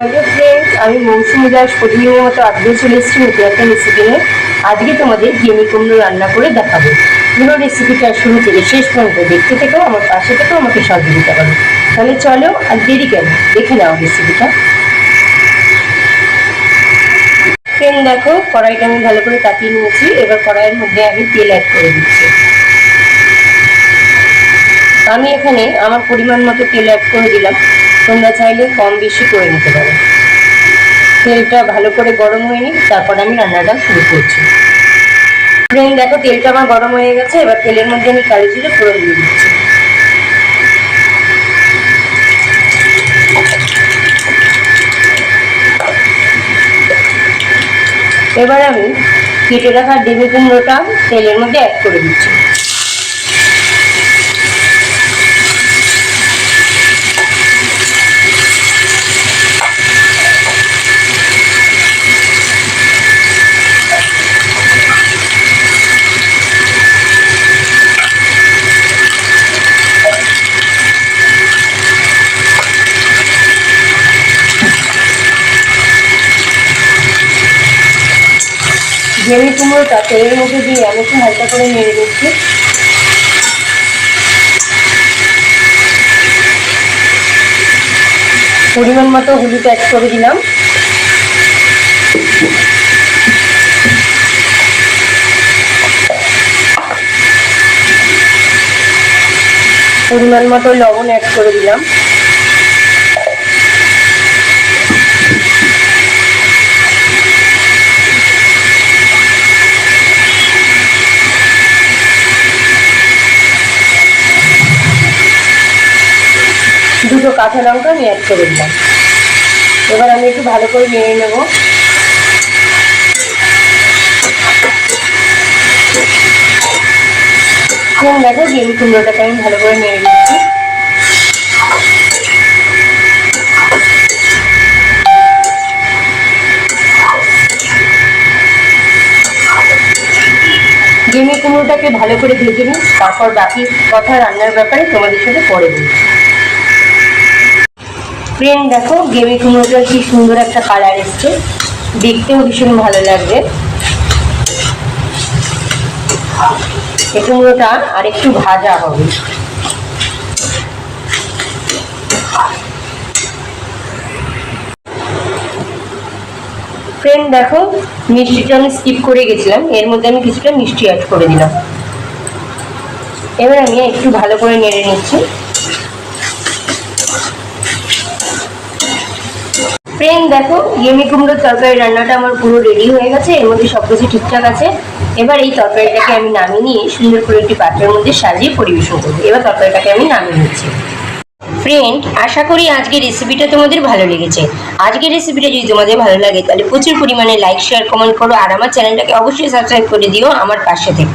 Hello আমি মৌসুমি দাস প্রতিদিনের মতো আজকে চলে এসেছি নতুন একটা রেসিপি নিয়ে। আজকে তোমাদের জেমি কুমড়ো রান্না করে দেখাবো। পুরো রেসিপিটা শুরু থেকে শেষ পর্যন্ত দেখতে থেকেও আমার পাশে থেকেও আমাকে সহযোগিতা করো তাহলে চলো আর দেরি কেন? দেখে নাও রেসিপিটা ফ্রেন্ড দেখো, কড়াইটা আমি ভালো করে তাতিয়ে নিয়েছি। এবার কড়াইয়ের মধ্যে আমি তেল অ্যাড করে দিচ্ছি। আমি এখানে আমার পরিমাণ মতো তেল অ্যাড করে দিলাম। তোমরা চাইলে কম বেশি করে নিতে পারো। তেলটা ভালো করে গরম হয়ে নিই তারপর আমি রান্নাটা শুরু করছি। ফ্রেন্ড দেখো তেলটা আমার গরম হয়ে গেছে, এবার তেলের মধ্যে আমি কালো জিরে ফোড়ন দিয়ে দিচ্ছি। এবার আমি কেটে রাখা ডেমি কুমড়োটা তেলের মধ্যে অ্যাড করে দিচ্ছি। জেমি কুমড়োটা তেলের মধ্যে দিয়ে আমি একটু হালকা করে নেড়ে দিচ্ছি পরিমাণ মতো হলুদ অ্যাড করে দিলাম। পরিমাণ মতো লবণ অ্যাড করে দিলাম। দুটো কাঁচা লঙ্কা আমি অ্যাড করে দিলাম। এবার আমি একটু ভালো করে নেড়ে নেব। এখন দেখো গেম কুমড়োটাকে আমি ভালো করে নেড়ে নিচ্ছি গেমি কুমড়োটাকে ভালো করে ভেজে নিই তারপর বাকি কথা রান্নার ব্যাপারে তোমাদের সাথে পরে বলছি। ফ্রেন্ড দেখো গেমি কুমড়োটার কি সুন্দর একটা কালার এসছে। দেখতেও ভীষণ ভালো লাগবে। এই কুমড়োটা আর একটু ভাজা হবে। ফ্রেন্ড দেখো, মিষ্টিটা আমি স্কিপ করে গেছিলাম। এর মধ্যে আমি কিছুটা মিষ্টি অ্যাড করে দিলাম। এবার আমি একটু ভালো করে নেড়ে নিচ্ছি। ফ্রেন্ড দেখো ইয়েমি কুমড়োর তরকারি রান্নাটা আমার পুরো রেডি হয়ে গেছে। এর মধ্যে সব কিছু ঠিকঠাক আছে। এবার এই তরকারিটাকে আমি নামিয়ে নিয়ে সুন্দর করে একটি পাত্রের মধ্যে সাজিয়ে পরিবেশন করব। এবার তরকারিটাকে আমি নামিয়ে নিচ্ছি। ফ্রেন্ড আশা করি আজকের রেসিপিটা তোমাদের ভালো লেগেছে। আজকের রেসিপিটা যদি তোমাদের ভালো লাগে, তাহলে প্রচুর পরিমাণে লাইক শেয়ার কমেন্ট করো। আর আমার চ্যানেলটাকে অবশ্যই সাবস্ক্রাইব করে দিও আমার পাশে থেকে।